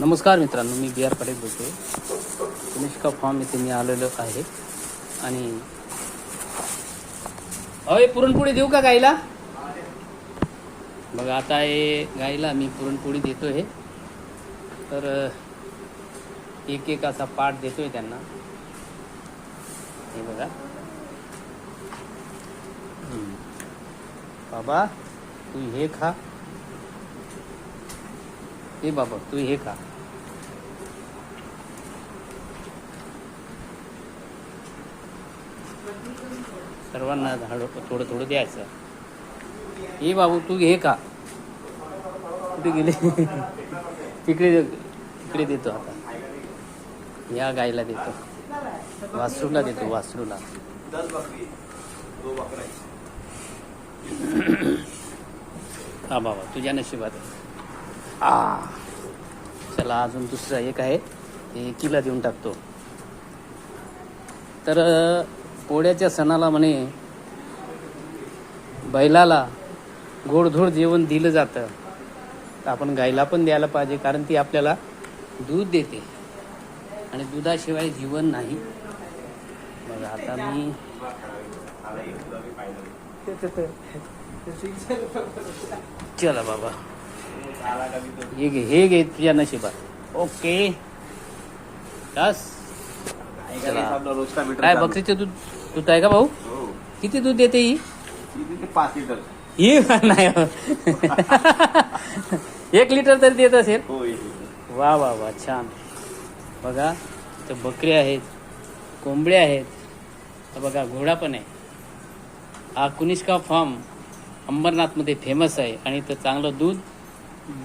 नमस्कार मित्रांनो मी बी आर पाटील बोलतो कनिष्का फॉर्म इथे मी आलेलो आहे. आणि अय पुरणपोळी देऊ का गाईला? बघा आता हे गाईला मी पुरणपोळी देतोय. तर एक एक असा पाठ देतोय त्यांना. हे बघा. बाबा तू हे खा. हे बाबा तू हे खा. सर्वांना झाड थोडं थोडं द्यायचं. हे बाबू तू हे का कुठे गेले? तिकडे तिकडे देतो आता. या गायला देतो. वासरूला देतो वासरूला. हा बाबा तुझ्या नशिबात. आ. चला अजून दुसरा एक आहे. ते एकीला देऊन टाकतो. तर पोळ्याच्या सणाला म्हणे बैलाला गोडधोड जेवण दिलं जातं. तर आपण गायला पण द्यायला पाहिजे कारण ती आपल्याला दूध देते. आणि दुधाशिवाय जीवन नाही. बघा आता मी चला बाबा. हे घे हे घे तुझ्या नशिबात. ओके. बस. काय. बकरीचं दूध दूध आहे का भाऊ? हो. किती दूध देते ही? पाच लिटर. ही नाही. एक लिटर तरी देत असेल? हो. वा वा वा छान. बघा इथं बकरी आहेत कोंबड्या आहेत. तर बघा घोडा पण आहे. हा कुनिष्का फार्म अंबरनाथमध्ये फेमस आहे आणि इथं चांगलं दूध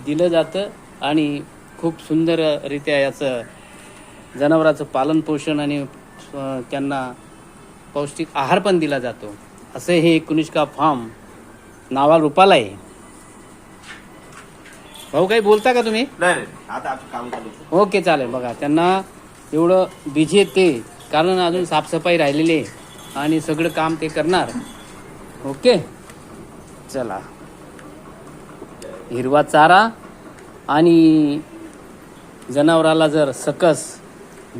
दिलं जातं आणि खूप सुंदररित्या याचं जनावराचं पालन पोषण आणि त्यांना पौष्टिक आहार पण दिला जातो. असं हे कुनिष्का फार्म नावा रूपाला आहे. भाऊ काही बोलता का तुम्ही? आता काम चालू. ओके चालेल. बघा त्यांना एवढं बिझी ते. कारण अजून साफसफाई राहिलेली आहे आणि सगळं काम ते करणार. ओके? चला. हिरवा चारा आणि जनावराला जर सकस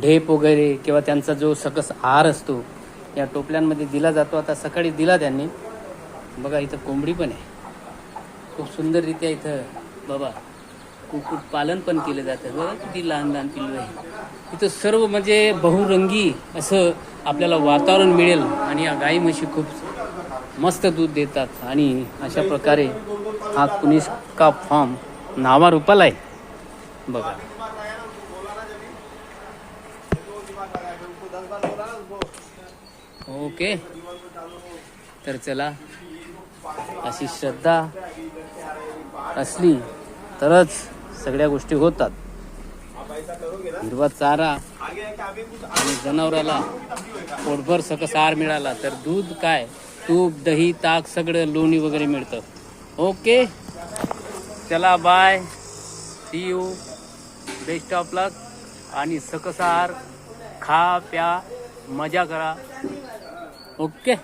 ढेप वगैरे किंवा त्यांचा जो सकस आहार असतो या टोपल्यांमध्ये दिला जातो. आता सकाळी दिला त्यांनी. बघा इथं कोंबडी पण आहे. खूप सुंदररित्या इथं बाबा कुक्कुटपालन पण केलं जातं. बघा किती लहान लहान पिल्लू आहे. इथं सर्व म्हणजे बहुरंगी असं आपल्याला वातावरण मिळेल आणि या गाई म्हशी खूप मस्त दूध देतात आणि अशा प्रकारे हा कुनिष्का फॉर्म नावारूपाला आहे बघा. ओके. तर चला. अशी श्रद्धा असली तरच सगळ्या गोष्टी होतात. हिरवा चारा आणि जनावराला पोटभर सकस आहार मिळाला तर दूध काय? तूप दही ताक सगळं लोणी वगैरे मिळतं. ओके. चला bye see you best of luck आणि सकसार खा प्या मजा करा. ओके.